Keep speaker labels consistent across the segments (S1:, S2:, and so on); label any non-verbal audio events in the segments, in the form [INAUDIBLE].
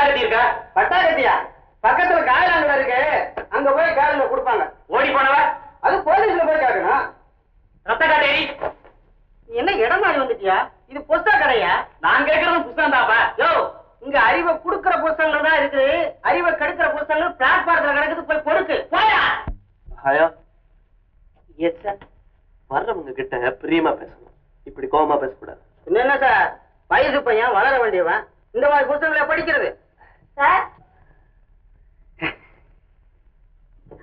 S1: பட்டா கட்டி இருக்கா
S2: பட்டா கட்டியா பக்கத்துல காயலாங்கடை இருக்கு. அங்க போய் காலையில கொடுப்பாங்க.
S1: ஓடி போனவ?
S2: அது போலீஸ்ல போய் கேட்கணும்.
S1: ரத்த காட்டேரி
S2: நீ என்ன இடம் மாறி வந்துட்டியா? இது புஸ்தக கடையா?
S1: நான் கேட்கறது புஸ்தகம் தாப்பா
S2: யோ இங்க அறிவை குடுக்கிற புஸ்தகங்கள் தான் இருக்கு அறிவை கெடுக்கிற புஸ்தகங்கள் பிளாட்பாரத்துல கிடக்குது. போய் கொடுக்கு. போயா?
S3: ஹயா எஸ் சார் வர்றவங்க கிட்ட பிரியமா பேசணும். இப்படி கோவமா பேசக்கூடாது.
S2: என்ன சார் வயசு பையன் வளர வேண்டியவன். இந்த மாதிரி புஸ்தகங்களை படிக்கிறது.
S4: சார்?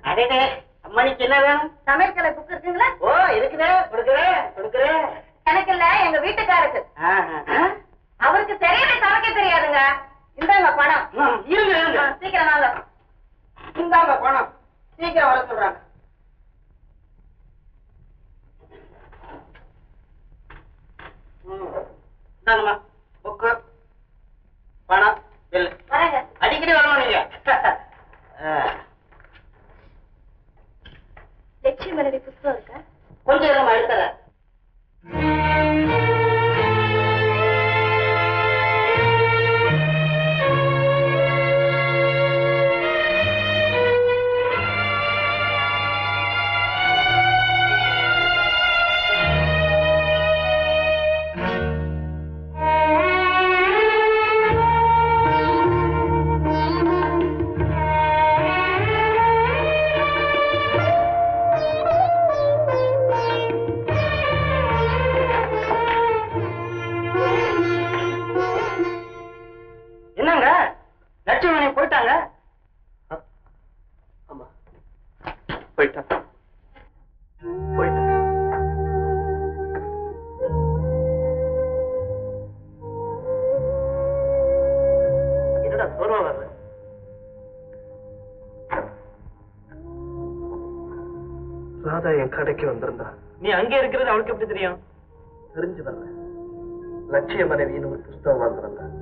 S2: அடே அம்மனிக்கு என்ன வேணும்?
S4: சமையல்கலை புக் இருக்குங்களா?
S2: ஓ இருக்குதே கொடுக்குறேன்.
S3: ராதா என் கடைக்கு வந்திருந்தா.
S1: நீ அங்க இருக்கிறது அவளுக்கு எப்படி தெரியும்?
S3: தெரிஞ்சு வர்றேன். லட்சிய மனைவின்னு ஒரு புஸ்தகம் வாங்குறேன்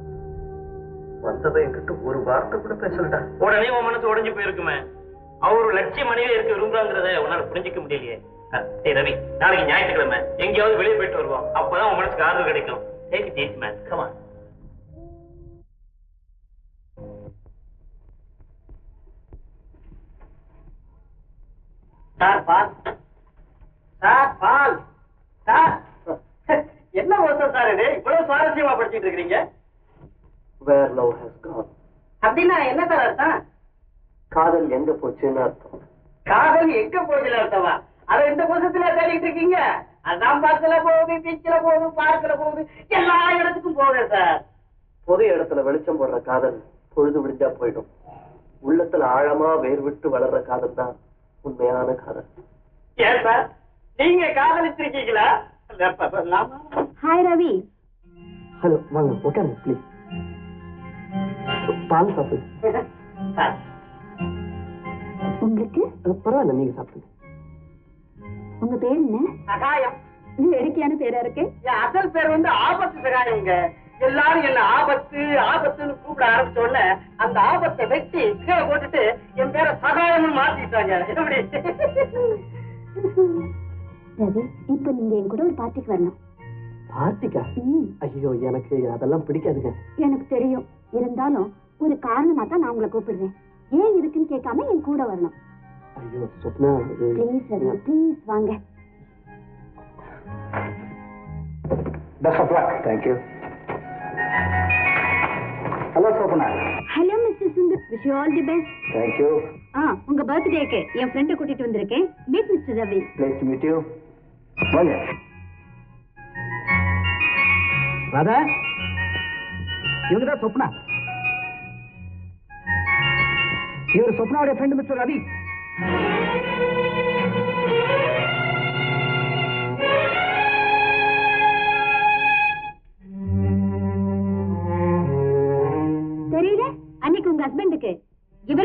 S3: வந்ததை என்கிட்ட ஒரு வார்த்தை கூட பேசலடா.
S1: உடனே உன் மனசு உடைஞ்சு போயிருக்குமே. அவர் லட்சிய மனைவியா இருக்க விரும்புறாங்கிறத உன்னால புரிஞ்சுக்க முடியலையே. ஏய் ரவி நாளைக்கு ஞாயிற்றுக்கிழமை எங்கேயாவது வெளியே போயிட்டு வருவோம். அப்பதான் உன் மனசுக்கு ஆறுதல் கிடைக்கும். Take it man come
S2: sir ball. Sir ball. Sir. என்ன வருஷம் சார் இது? இவ்வளவு சுவாரஸ்யமா படிச்சிட்டு இருக்கீங்க
S3: வேர் லவ் ஹஸ் கான்
S2: அப்படின்னா என்ன சார் அர்த்தம்?
S3: காதல் எங்க போச்சுன்னு அர்த்தம்.
S2: காதல் எங்க போகுதுல அர்த்தமா? அதை இந்த புதுசுல தேடிட்டு இருக்கீங்க. அதான் பஸ்ல போகுது பீச்சில் போகுது பார்க்கில் போகுது. எல்லா இடத்துக்கும் போகுது சார்.
S3: பொது இடத்துல வெளிச்சம் போடுற காதல் பொழுது விடிஞ்சா போயிடும். உள்ளத்துல ஆழமா வேர் விட்டு வளர்ற காதல் தான். உண்மையான காதல்
S2: ஏன் சார் நீங்க காதலிச்சிருக்கீங்களா?
S4: ஹாய் ரவி.
S3: ஹலோ வாங்க உட்காருங்க ப்ளீஸ் பால் சாப்பிடுங்க
S4: உங்களுக்கு?
S3: பரவாயில்ல நீங்க சாப்பிடுங்க.
S4: உங்க பேர் என்ன?
S2: சகாயம்.
S4: வேடிக்கையான பேரா இருக்கு?
S2: அசல் பேர் வந்து ஆபத்து சகாயங்க. எல்லாரும் என்ன ஆபத்து ஆபத்துன்னு கூப்பிட ஆரம்பிச்ச உடனே அந்த ஆபத்தை வெட்டி கீழே போட்டுட்டு என் பேரை சகாயம்னு மாத்திட்டாங்க. எப்படி?
S4: ரவி இப்ப நீங்க என் கூட ஒரு பார்ட்டிக்கு வரணும்.
S3: பார்த்திகா
S4: ம்,
S3: ஐயோ எனக்கு அதெல்லாம் பிடிக்காதுங்க.
S4: எனக்கு தெரியும். இருந்தாலும் ஒரு காரணமா தான் நான் உங்களை கூப்பிடுறேன். ஏன் இருக்குன்னு கேட்காம என் கூட வரணும்.
S3: ஐயோ சொப்னா
S4: ப்ளீஸ் ரவி ப்ளீஸ் வாங்க.
S5: Best of luck. Thank you. Hello, Sopana.
S4: Hello mister Sundar wish you all the best
S5: Thank you.
S4: ஆ உங்க பர்த்டேக்கு என் ஃப்ரெண்டை கூட்டிட்டு வந்திருக்கேன். Meet mister Ravi
S5: Pleased to meet you. வாங்க. ராதா. இவங்க தான் சொப்னா. இவர் சொப்னாவுடைய ஃப்ரெண்ட் மிஸ்டர் ரவி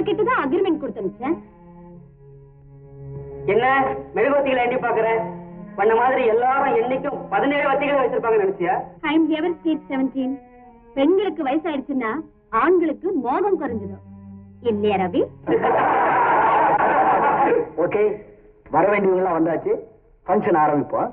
S4: இவர்கிட்ட தான் அக்ரிமெண்ட் கொடுத்தனுச்சேன்
S2: என்ன? மெழுகுவத்திகளை எண்ணி பாக்குறேன் பண்ண மாதிரி எல்லாரும் என்னைக்கும் பதினேழு வத்திகளை வச்சிருப்பாங்க நினைச்சியா?
S4: I am ever state seventeen பெண்களுக்கு வயசாயிடுச்சுன்னா ஆண்களுக்கு மோகம் குறைஞ்சிடும். இல்லையா ரவி? [LAUGHS]
S5: ஓகே வர வேண்டியவங்களாம் வந்தாச்சு. ஃபங்க்ஷன் ஆரம்பிப்போம்.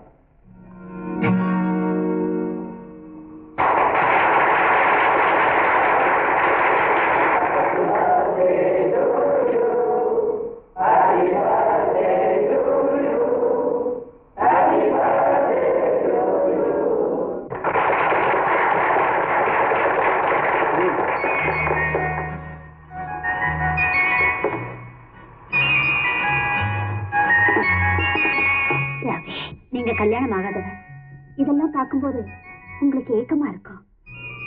S4: உங்களுக்கு ஏக்கமா இருக்கும்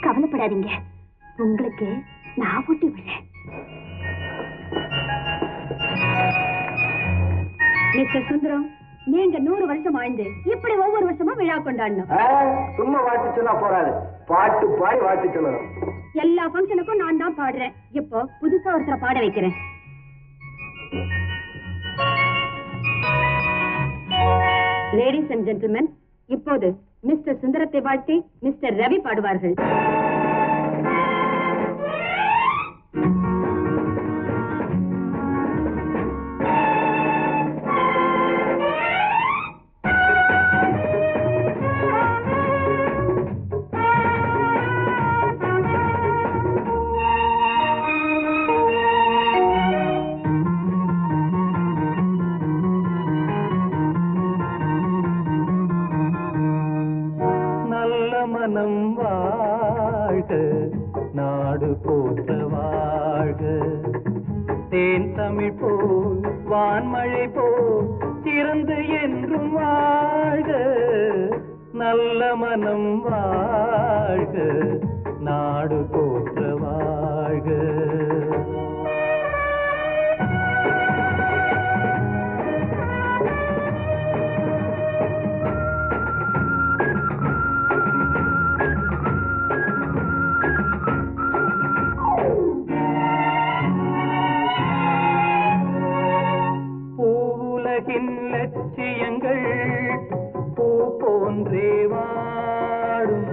S4: கவலைப்படாதீங்க. உங்களுக்கு நான் ஊட்டி விடுறேன். மிஸ்டர் சுந்தரம் நீங்க நூறு வருஷம் வாழ்ந்து இப்படி ஒவ்வொரு வருஷமும் விழா கொண்டாடணும்.
S5: ஆ, சும்மா வாழ்த்து சொன்னா போறாது. பாட்டு பாடி வாழ்த்து சொல்லணும்.
S4: எல்லா ஃபங்க்ஷனுக்கும் நான் தான் பாடுறேன். இப்போ புதுசா ஒருத்தரை பாட வைக்கிறேன். லேடிஸ் அண்ட் ஜென்டில்மென் இப்போது மிஸ்டர் சுந்தரத்தை வாழ்த்தி மிஸ்டர் ரவி பாடுவார்கள்.
S6: வாழ்க நாடு போற்ற வாழ்க. தேன் தமிழ் போல் வான்மழை போல் சிறந்து என்றும் வாழ்க. நல்ல மனம் வாழ்க நாடு போற்ற வாழ்க. ஒன்றே வாடும்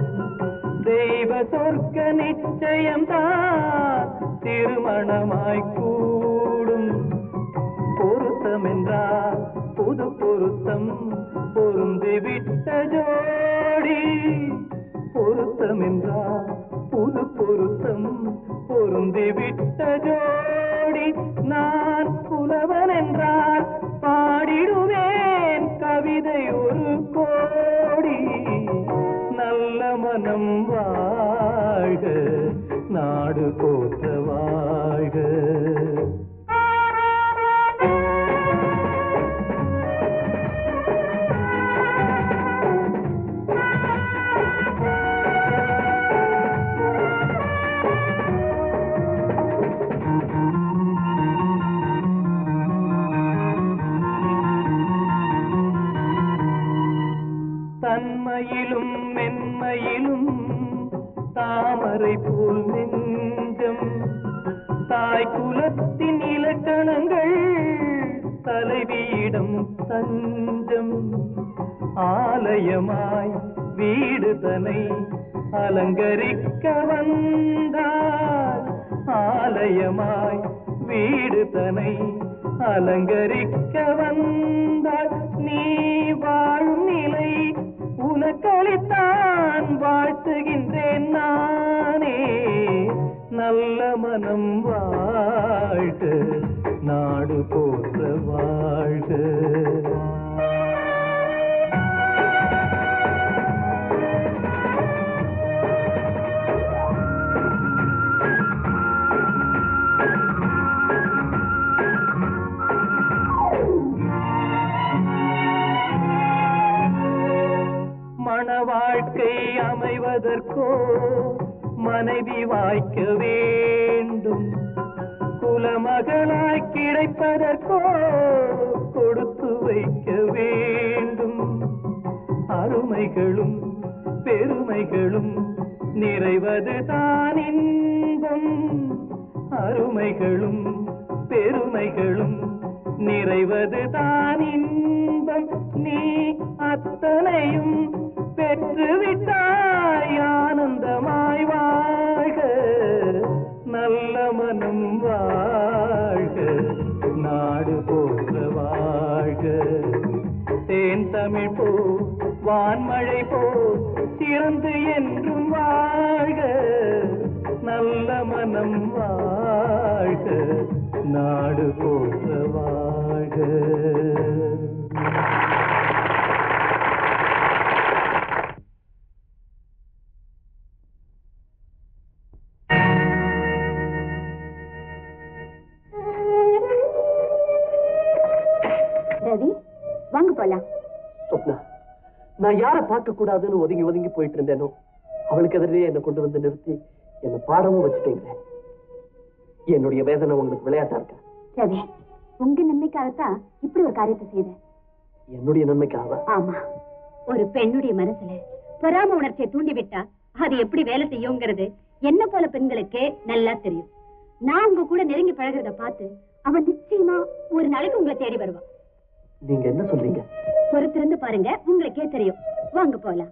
S6: தெய்வ சொர்க்க நிச்சயம்தான் திருமணமாய் கூடும். பொருத்தம் என்றால் புது பொருத்தம் பொருந்திவிட்ட ஜோடி. பொருத்தம் என்றால் புது பொருத்தம் பொருந்திவிட்ட ஜோடி. நான் புலவன் என்றால் பாடிடுவேன் கவிதை ஒரு கோ மனம் மென்மையிலும் தாமரை போல் நெஞ்சம். தாய் குலத்தின் இலக்கணங்கள் தலைவியிடம் தஞ்சம். ஆலயமாய் வீடு தனை அலங்கரிக்க வந்தார். ஆலயமாய் வீடு தனை அலங்கரிக்க வந்தார். நீ வாழும் நிலை உனக்களித்தான் வாழ்த்துகின்றேன் நானே. நல்ல மனம் வாழ்க நாடு போற்ற வாழ்க மனைவி வாய்க்க வேண்டும். குலமகளாய் கிடைப்பதற்கோ கொடுத்து வைக்க வேண்டும். அருமைகளும் பெருமைகளும் நிறைவது தான் இன்பம். அருமைகளும் பெருமைகளும் நிறைவது தான் இன்பம். நீ அத்தனையும் பெற்றுவிட்டாய் ஆனந்தமாய் வாழ்க. நல்ல மனம் வாழ்க. நாடு போற்ற வாழ்க. தேன் தமிழ் போ வான்மழை போ சிறந்து என்றும் வாழ்க. நல்ல மனம் வாழ்க. நாடு போற்ற வாழ்க.
S4: போலாம்
S3: சொப்னா நான் யாரை பார்க்க கூடாதுன்னு ஒதுங்கி ஒதுங்கி போயிட்டு இருந்தேனோ அவளுக்கு எதிரே என்னை கொண்டு வந்து நிறுத்தி என்னை பாடவும் வச்சுட்டீங்களே என்னுடைய வேதனை உங்களுக்கு விளையாட்டா இருக்கா?
S4: ரவி உங்க நன்மைக்காகத்தான் இப்படி ஒரு காரியத்தை செய்தேன்
S3: என்னுடைய நன்மைக்காக
S4: ஆமா. ஒரு பெண்ணுடைய மனசுல பொறாம உணர்ச்சியை தூண்டிவிட்டா அது எப்படி வேலை செய்யுங்கிறது என்ன போல பெண்களுக்கே நல்லா தெரியும். நான் உங்க கூட நெருங்கி பழகுறத பார்த்து அவன் நிச்சயமா ஒரு நாளைக்கு உங்களை தேடி வருவான்
S3: நீங்க என்ன சொல்றீங்க?
S4: பொறுத்திருந்து பாருங்க உங்களுக்கே தெரியும். வாங்க போலாம்.